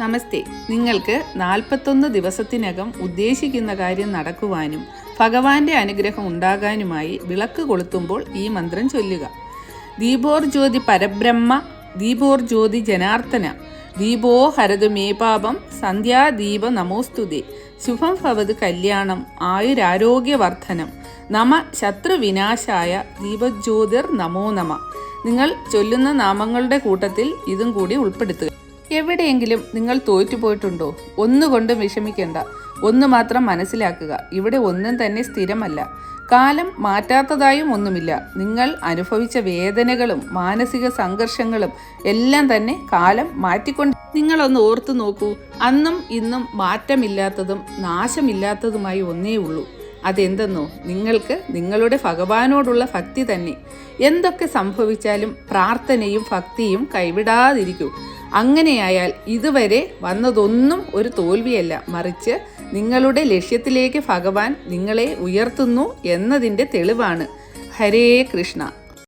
നമസ്തേ. നിങ്ങൾക്ക് നാൽപ്പത്തൊന്ന് ദിവസത്തിനകം ഉദ്ദേശിക്കുന്ന കാര്യം നടക്കുവാനും ഭഗവാന്റെ അനുഗ്രഹം ഉണ്ടാകാനുമായി വിളക്ക് കൊളുത്തുമ്പോൾ ഈ മന്ത്രം ചൊല്ലുക. ദീപോർജ്യോതി പരബ്രഹ്മ ദീപോർജ്യോതി ജനാർത്ഥന ദീപോ ഹരതു മേ പാപം സന്ധ്യാദീപ നമോസ്തുതേ. ശുഭം ഭവത് കല്യാണം ആയുരാരോഗ്യവർദ്ധനം നമ ശത്രുവിനാശായ ദീപജ്യോതിർ നമോ നമ. നിങ്ങൾ ചൊല്ലുന്ന നാമങ്ങളുടെ കൂട്ടത്തിൽ ഇതും കൂടി ഉൾപ്പെടുത്തുക. എവിടെയെങ്കിലും നിങ്ങൾ തോറ്റുപോയിട്ടുണ്ടോ? ഒന്നുകൊണ്ടും വിഷമിക്കേണ്ട. ഒന്ന് മാത്രം മനസ്സിലാക്കുക. ഇവിടെ ഒന്നും തന്നെ സ്ഥിരമല്ല. കാലം മാറ്റാത്തതായും ഒന്നുമില്ല. നിങ്ങൾ അനുഭവിച്ച വേദനകളും മാനസിക സംഘർഷങ്ങളും എല്ലാം തന്നെ കാലം മാറ്റിക്കൊണ്ട് നിങ്ങളൊന്ന് ഓർത്തു നോക്കൂ. അന്നും ഇന്നും മാറ്റമില്ലാത്തതും നാശമില്ലാത്തതുമായി ഒന്നേ ഉള്ളൂ. അതെന്തെന്നോ? നിങ്ങൾക്ക് നിങ്ങളുടെ ഭഗവാനോടുള്ള ഭക്തി തന്നെ. എന്തൊക്കെ സംഭവിച്ചാലും പ്രാർത്ഥനയും ഭക്തിയും കൈവിടാതിരിക്കൂ. അങ്ങനെയായാൽ ഇതുവരെ വന്നതൊന്നും ഒരു തോൽവിയല്ല. മറിച്ച് നിങ്ങളുടെ ലക്ഷ്യത്തിലേക്ക് ഭഗവാൻ നിങ്ങളെ ഉയർത്തുന്നു എന്നതിന്റെ തെളിവാണ്. ഹരേ കൃഷ്ണ.